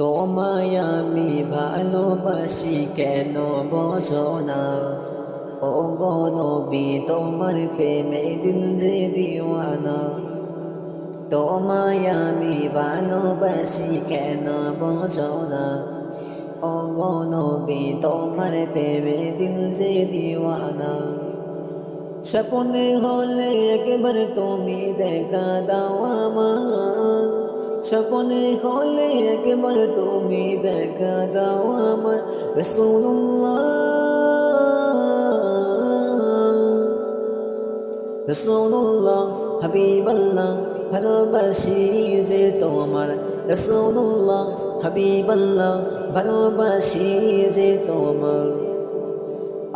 তোমায় আমি ভালোবাসি কেন বোঝো না? ও গো নবী, তোমার প্রেমে দিল যে দিওয়ানা। তোমায় আমি ভালোবাসি কেন বোঝো না? ও গো নবী, তোমার প্রেমে দিন যে দিওয়ানা। স্বপ্নে হলে একবার তুমি দেখা দাও আমার স্বপ্নে হলে একবার তুমি দেখা দাও আমার রসুল্লাহ রসুল্লাহ হাবিবাল্লাহ, ভালোবাসি যে তোমার। রসুল্লাহ হাবিবাল্লাহ, ভালোবাসি যে তোমার।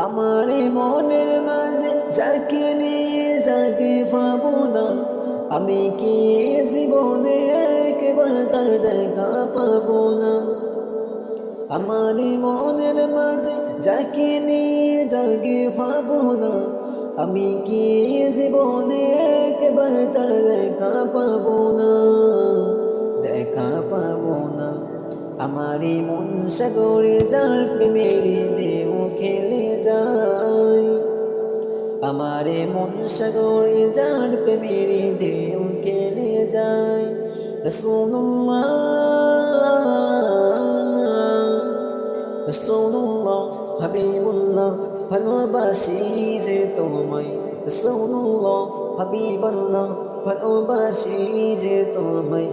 আমার মনের মাঝে যাকে নিয়ে যাকে পাবো না, আমি কি জীবনে পাবো না। আমার মনের মাঝে যাকে নিয়ে যাকে পাবো না আমি কি জীবনে একবার তার দেখা পাবো না? দেখা পাবো না। আমার মন সাগরে যার প্রেমের ঢেউ খেলে যায়। আমার মন সাগরে যার প্রেমের ঢেউ খেলে যায়। রসুল্লাহ রসুল্লাহ হাবিবুল্লাহ ভালোবাসি যে তোমায়। রসুল্লাহ হাবিবুল্লাহ ভালোবাসি যে তোমায়।